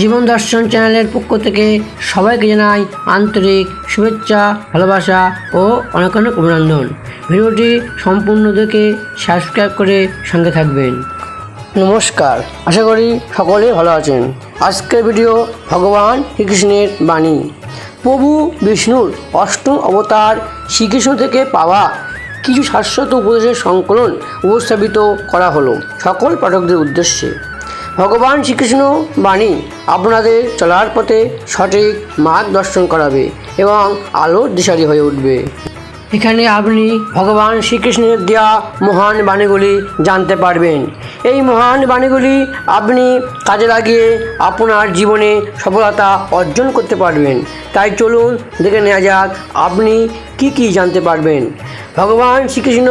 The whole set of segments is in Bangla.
জীবন দর্শন চ্যানেলের পক্ষ থেকে সবাইকে জানাই আন্তরিক শুভেচ্ছা, ভালোবাসা ও অনেক অনেক অভিনন্দন। ভিডিওটি সম্পূর্ণ দেখে সাবস্ক্রাইব করে সঙ্গে থাকবেন। নমস্কার, আশা করি সকলে ভালো আছেন। আজকের ভিডিও ভগবান শ্রীকৃষ্ণের বাণী। প্রভু বিষ্ণুর অষ্টম অবতার শ্রীকৃষ্ণ থেকে পাওয়া কিছু শাশ্বত উপদেশের সংকলন উপস্থাপিত করা হলো সকল পাঠকদের উদ্দেশ্যে। ভগবান শ্রীকৃষ্ণ বাণী আপনাদের চলার পথে সঠিক মার্গ দর্শন করাবে এবং আলোর দিশারি হয়ে উঠবে। এখানে আপনি ভগবান শ্রীকৃষ্ণের দেওয়া মহান বাণীগুলি জানতে পারবেন। এই মহান বাণীগুলি আপনি কাজে লাগিয়ে আপনার জীবনে সফলতা অর্জন করতে পারবেন। তাই চলুন দেখে নেওয়া যাক আপনি কি কি জানতে পারবেন। ভগবান শ্রীকৃষ্ণ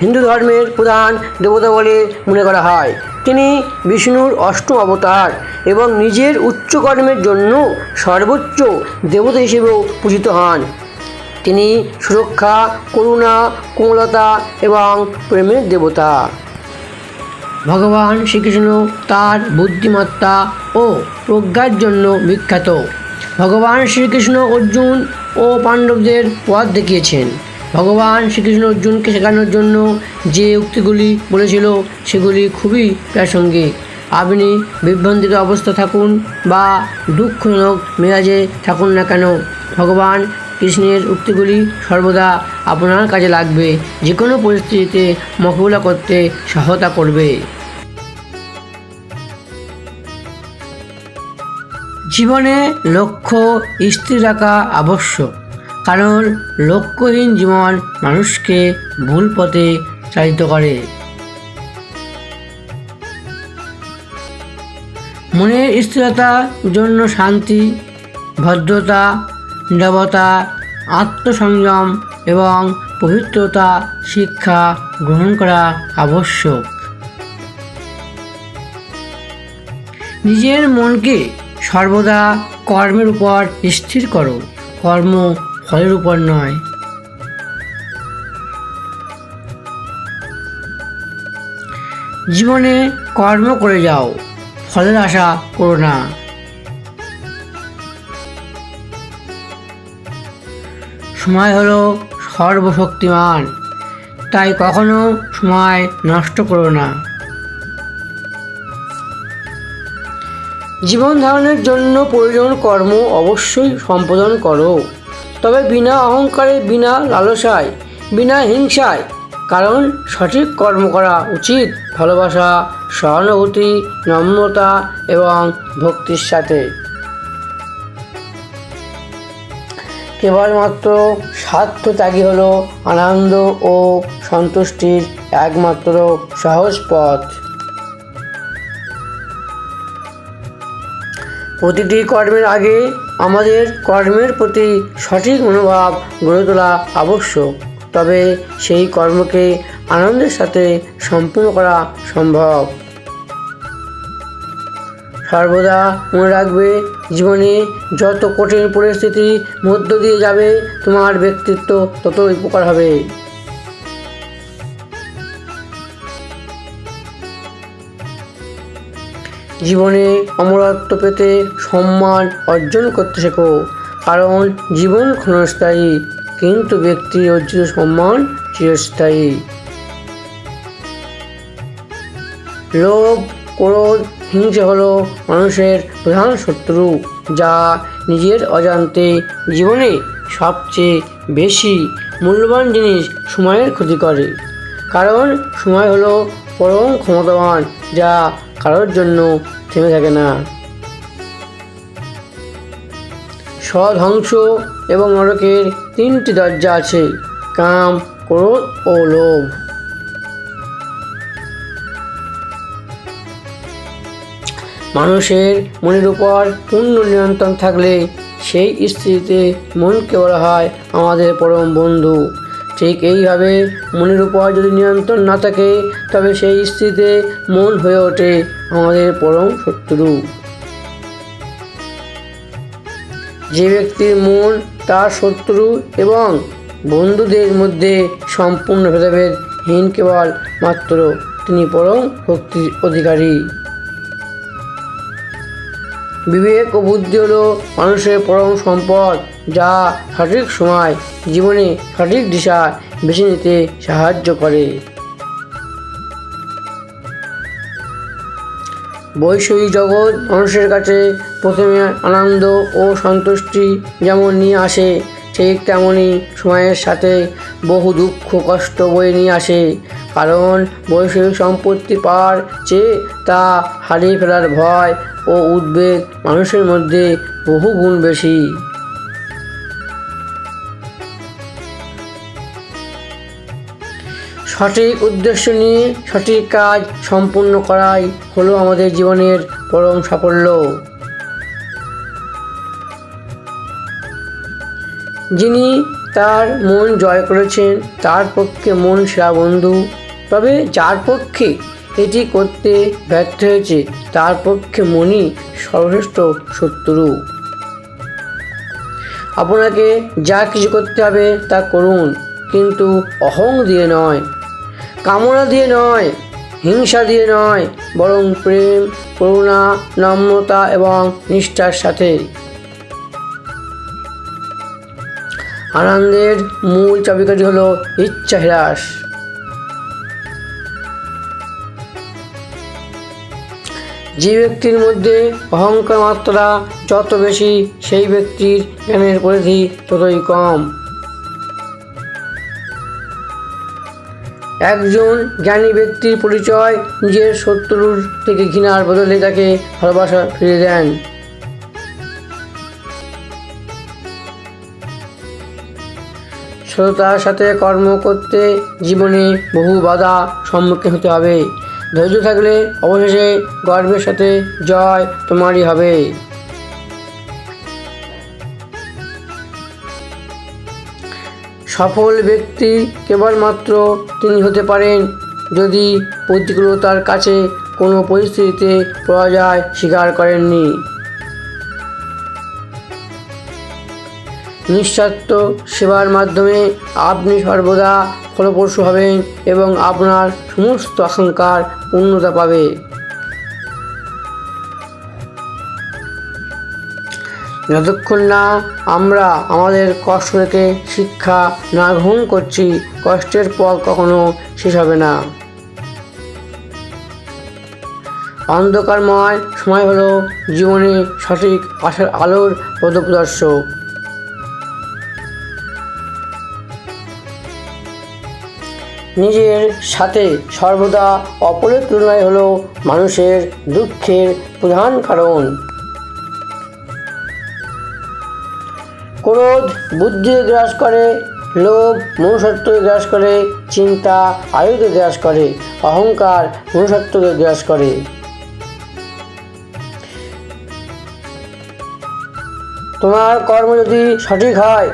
হিন্দু ধর্মের প্রধান দেবতা বলে মনে করা হয়। তিনি বিষ্ণুর অষ্টম অবতার এবং নিজের উচ্চ কর্মের জন্য সর্বোচ্চ দেবতা হিসেবেও পূজিত হন। তিনি সুরক্ষা, করুণা, কোমলতা এবং প্রেমের দেবতা। ভগবান শ্রীকৃষ্ণ তার বুদ্ধিমত্তা ও প্রজ্ঞার জন্য বিখ্যাত। ভগবান শ্রীকৃষ্ণ অর্জুন ও পাণ্ডবদের পথ দেখিয়েছেন। ভগবান শ্রীকৃষ্ণ অর্জুনকে শেখানোর জন্য যে উক্তিগুলি বলেছিল, সেগুলি খুবই প্রাসঙ্গিক। আপনি বিভ্রান্তিত অবস্থা থাকুন বা দুঃখজনক মেয়াজে থাকুন না কেন। ভগবান কৃষ্ণের উক্তিগুলি সর্বদা আপনার কাজে লাগবে। যে কোনো পরিস্থিতিতে মোকাবিলা করতে সহায়তা করবে। জীবনে লক্ষ্য স্থির রাখা আবশ্যক। কারণ লক্ষ্যহীন জীবন মানুষকে ভুল পথে চালিত করে। মনের স্থিরতার জন্য শান্তি, ভদ্রতা, নিরবতা, আত্মসংযম এবং পবিত্রতা শিক্ষা গ্রহণ করা আবশ্যক। নিজের মনকে সর্বদা কর্মের উপর স্থির করো। কর্ম ফলের উপর নয়। জীবনে কর্ম করে যাও, ফলের আশা করো না। সময় হলো সর্বশক্তিমান, তাই কখনো সময় নষ্ট করো না। জীবন ধারণের জন্য প্রয়োজন কর্ম অবশ্যই সম্পাদন করো। তবে বিনা অহংকারে, বিনা লালসায়, বিনা হিংসায়। কারণ সঠিক কর্ম করা উচিত ভালোবাসা, সহানুভূতি, নম্রতা এবং ভক্তির সাথে। কেবলমাত্র স্বার্থ ত্যাগী হল আনন্দ ও সন্তুষ্টির একমাত্র সহজ পথ। প্রতিটি কর্মের আগে আমাদের কর্মের প্রতি সঠিক মনোভাব গড়ে তোলা আবশ্যক। তবে সেই কর্মকে আনন্দের সাথে সম্পূর্ণ করা সম্ভব। সর্বদা মনে রাখবে, জীবনে যত কঠিন পরিস্থিতির মধ্য দিয়ে যাবে, তোমার ব্যক্তিত্ব তত উপকার হবে। জীবনে অমরত্ব পেতে সম্মান অর্জন করতে শেখো। কারণ জীবন ক্ষণস্থায়ী, কিন্তু ব্যক্তি অর্জিত সম্মান চিরস্থায়ী। লোভ, ক্রোধ, হিংসা হলো মানুষের প্রধান শত্রু, যা নিজের অজান্তে জীবনে সবচেয়ে বেশি মূল্যবান জিনিস সময়ের ক্ষতি করে। কারণ সময় হলো পরম ক্ষমতাবান, যা কারোর জন্য থেমে থাকে না। স্বধ্বংস এবং নরকের তিনটি দরজা আছে, কাম, ক্রোধ ও লোভ। মানুষের মনের উপর পূর্ণ নিয়ন্ত্রণ থাকলে সেই স্থিতিতে মনকে বলা হয় আমাদের পরম বন্ধু। ঠিক এইভাবে মনের উপর যদি নিয়ন্ত্রণ না থাকে, তবে সেই স্থিতিতে মন হয়ে ওঠে আমাদের পরম শত্রু। যে ব্যক্তির মন তার শত্রু এবং বন্ধুদের মধ্যে সম্পূর্ণ ভেদাভেদহীন কেবল মাত্র তিনি পরম শক্তির অধিকারী। বিবেক ও বুদ্ধি হলো মানুষের পরম সম্পদ, যা সঠিক সময়, জীবনে সঠিক দিশা বেছে নিতে সাহায্য করে। বৈষয়িক জগৎ মানুষের কাছে প্রথমে আনন্দ ও সন্তুষ্টি যেমন নিয়ে আসে, ঠিক তেমনই সময়ের সাথে বহু দুঃখ কষ্ট বয়ে নিয়ে আসে। কারণ বৈষয়িক সম্পত্তি পাওয়ার চেয়ে তা হারিয়ে ফেলার ভয় ও উদ্বেগ মানুষের মধ্যে বহু গুণ বেশি। সঠিক উদ্দেশ্য নিয়ে সঠিক কাজ সম্পূর্ণ করাই হলো আমাদের জীবনের পরম সাফল্য। যিনি তার মন জয় করেছেন, তার পক্ষে মন সেরা বন্ধু। তবে যার পক্ষে এটি করতে ব্যর্থ হয়েছে, তার পক্ষে মনই সর্বশ্রেষ্ঠ শত্রু। আপনাকে যা কিছু করতে হবে তা করুন, কিন্তু অহং দিয়ে নয়, কামনা দিয়ে নয়, হিংসা দিয়ে নয়, বরং প্রেম, করুণা, নম্রতা এবং নিষ্ঠার সাথে। আনন্দের মূল চাবিকাঠি হলো ইচ্ছা হ্রাস যে ব্যক্তির মধ্যে অহংকার মাত্রা যত বেশি, সেই ব্যক্তির জ্ঞানের পরিধি ততই কম। একজন জ্ঞানী ব্যক্তির পরিচয় নিজের শত্রুর থেকে ঘৃণার বদলে তাকে ভালোবাসা ফিরে দেন। সততার সাথে কর্ম করতে জীবনে বহু বাধা সম্মুখীন হতে হবে। ধৈর্য থাকলে অবশেষে গর্বের সাথে জয় তোমারই হবে। সফল ব্যক্তি কেবলমাত্র তিনি হতে পারেন যদি প্রতিকূলতার কাছে কোনো পরিস্থিতিতে পরাজয় স্বীকার করেননি। নিঃস্বার্থ সেবার মাধ্যমে আপনি সর্বদা ফলপ্রসূ হবেন এবং আপনার সমস্ত আকাঙ্ক্ষার পূর্ণতা পাবে। যতক্ষণ না আমরা আমাদের কষ্ট থেকে শিক্ষা না গ্রহণ করছি, কষ্টের পথ কখনো শেষ হবে না। অন্ধকারময় সময় হলো জীবনে সঠিক আশার আলোর পদপ্রদর্শক। নিজের সাথে সর্বদা অপরের তুলনায় হলো মানুষের দুঃখের প্রধান কারণ। ক্রোধ বুদ্ধি গ্রাস করে, লোভ মনুষ্যত্বকে গ্রাস করে, চিন্তা আয়ুকে গ্রাস করে, অহংকার মনুষ্যত্বকে গ্রাস করে। তোমার কর্ম যদি সঠিক হয়,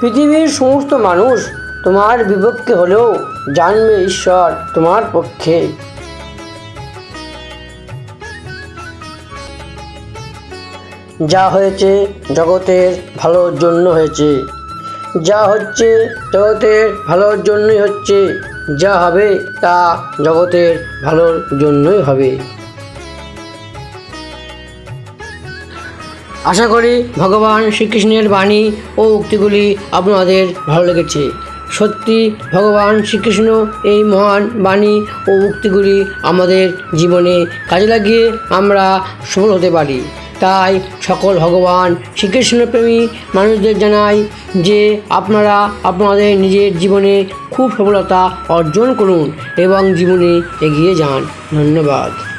পৃথিবীর সমস্ত মানুষ তোমার বিপক্ষে হলেও জানবে ঈশ্বর তোমার পক্ষে। যা হয়েছে জগতের ভালোর জন্য হয়েছে। যা হচ্ছে জগতের ভালোর জন্যই হচ্ছে। যা হবে তা জগতের ভালোর জন্যই হবে। আশা করি ভগবান শ্রীকৃষ্ণের বাণী ও উক্তিগুলি আপনাদের ভালো লেগেছে। সত্যি ভগবান শ্রীকৃষ্ণ এই মহান বাণী ও উক্তিগুলি আমাদের জীবনে কাজে লাগিয়ে আমরা সফল হতে পারি। তাই সকল ভগবান শ্রীকৃষ্ণপ্রেমী মানুষদের জানাই যে আপনারা আপনাদের নিজের জীবনে খুব সফলতা অর্জন করুন এবং জীবনে এগিয়ে যান। ধন্যবাদ।